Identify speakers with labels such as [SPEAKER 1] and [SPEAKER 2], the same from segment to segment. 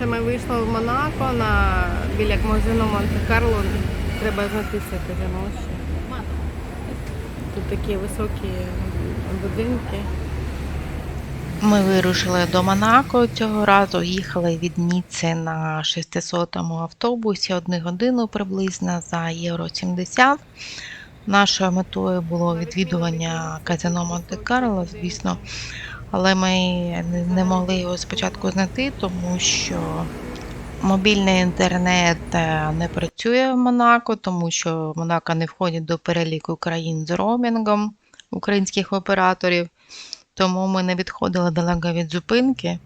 [SPEAKER 1] Це ми вийшли в Монако на біля магазину Монте-Карло. Треба це казино ще. Тут такі високі будинки.
[SPEAKER 2] Ми вирушили до Монако цього разу. Їхали від Ніци на 600-му автобусі одну годину приблизно за євро 70. Нашою метою було відвідування казино Монте-Карло, звісно. Але ми не- могли його спочатку знайти, тому що мобільний інтернет е, не працює в Монако, тому що Монако не входить до переліку країн з роумінгом українських операторів. Тому ми не відходили далеко від зупинки,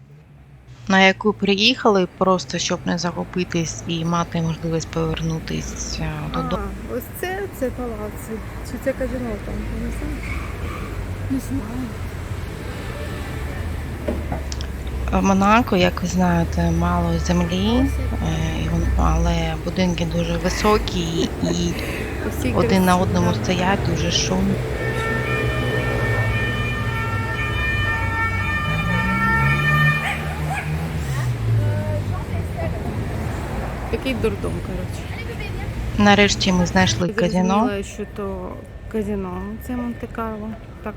[SPEAKER 2] на яку приїхали, просто щоб не загубитись і мати можливість повернутися додому.
[SPEAKER 1] Ось це, це палац. Чи це казино там? Не
[SPEAKER 3] знаю.
[SPEAKER 2] В Монако, як ви знаєте, мало землі, е, але будинки дуже високі і один на одному стоять дуже шумно.
[SPEAKER 1] Такий дурдом, коротше.
[SPEAKER 2] Нарешті ми знайшли казино.
[SPEAKER 1] Що то казино. Це Монте-Карло. Так.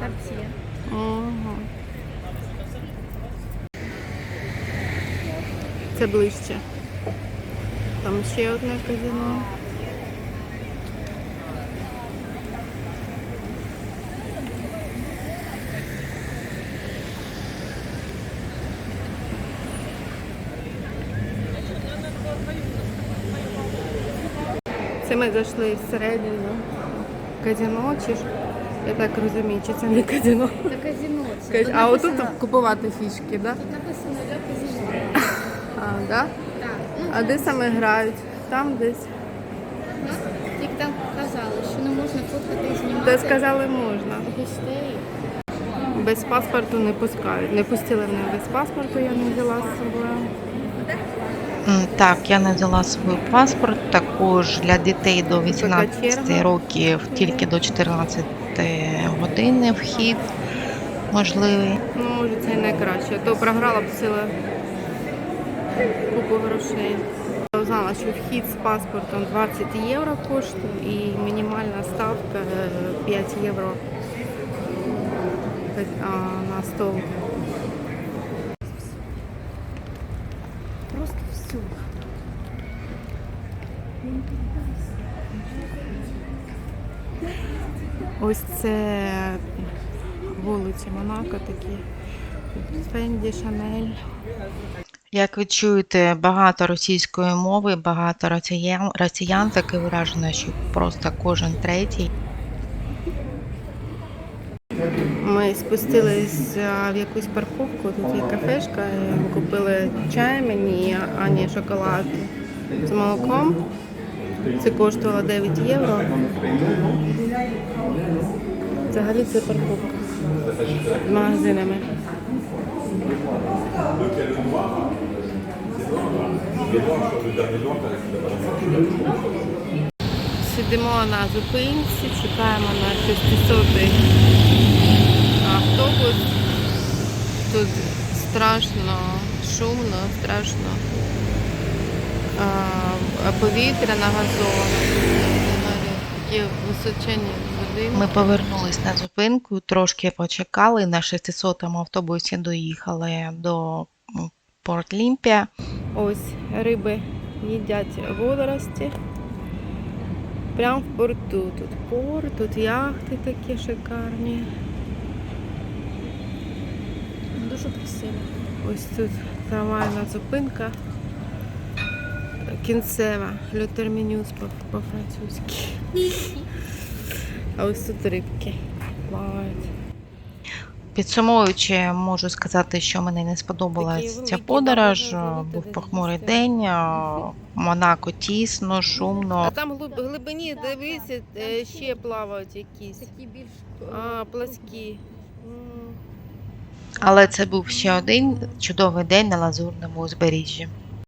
[SPEAKER 3] Карт'є.
[SPEAKER 1] Ага. Це ближче. Там ще одне казино. Це ми зайшли всередину казино, чи ж я так розумію, чи це не казино.
[SPEAKER 3] Це казино. Це. Тут
[SPEAKER 1] А отут
[SPEAKER 3] написано-
[SPEAKER 1] купувати фішки, да?
[SPEAKER 3] Тут написано для казино.
[SPEAKER 1] А, да?
[SPEAKER 3] Так. Ну,
[SPEAKER 1] а де саме грають? Там десь.
[SPEAKER 3] ну, тільки там казали, що не можна фоткати і знімати.
[SPEAKER 1] Де сказали можна.
[SPEAKER 3] Гостей.
[SPEAKER 1] Без паспорту не пускають. Не пустили мене без паспорту, я не взяла з собою.
[SPEAKER 2] М, Так, я не взяла свій паспорт. Також для дітей до 18 років тільки до 14 години вхід можливий.
[SPEAKER 1] Ну, може, це і найкраще. То програла б ціла купу грошей. Я Знала, що вхід з паспортом 20 євро коштує і мінімальна ставка е, 5 євро на стол. Ось це вулиці Монако такі. Фенді, Шанель.
[SPEAKER 2] Як ви чуєте, багато російської мови, багато росіян, росіян таке вражено, що просто кожен третій.
[SPEAKER 1] Ми спустились в якусь парковку, тут є кафешка, і купили чай мені, Ані шоколад з молоком. Це коштувало 9 євро. Взагалі це парковка з магазинами. Сидимо на зупинці, чекаємо на 600 автобус. Тут страшно шумно, страшно а, повітря на газоні. Такі височені будинки.
[SPEAKER 2] Ми повернулись на зупинку, трошки почекали. На 600-му автобусі доїхали до Порт Лімпія.
[SPEAKER 1] Ось риби їдять водорості. Прямо в порту. Тут порт, тут яхти такі шикарні.
[SPEAKER 3] Дуже красиво.
[SPEAKER 1] Ось тут трамвайна зупинка. Кінцева, Le Terminus по- по-французьки. А ось тут рибки плавають.
[SPEAKER 2] Підсумовуючи, можу сказати, що мені не сподобалась
[SPEAKER 1] Такі
[SPEAKER 2] ця подорож. Був похмурий день, Монако тісно, шумно.
[SPEAKER 1] А там глиб, глибині, дивися, е, ще плавають якісь.
[SPEAKER 3] Такі більш
[SPEAKER 1] А, пласкі.
[SPEAKER 2] Але це був ще один чудовий день на лазурному узбережжі.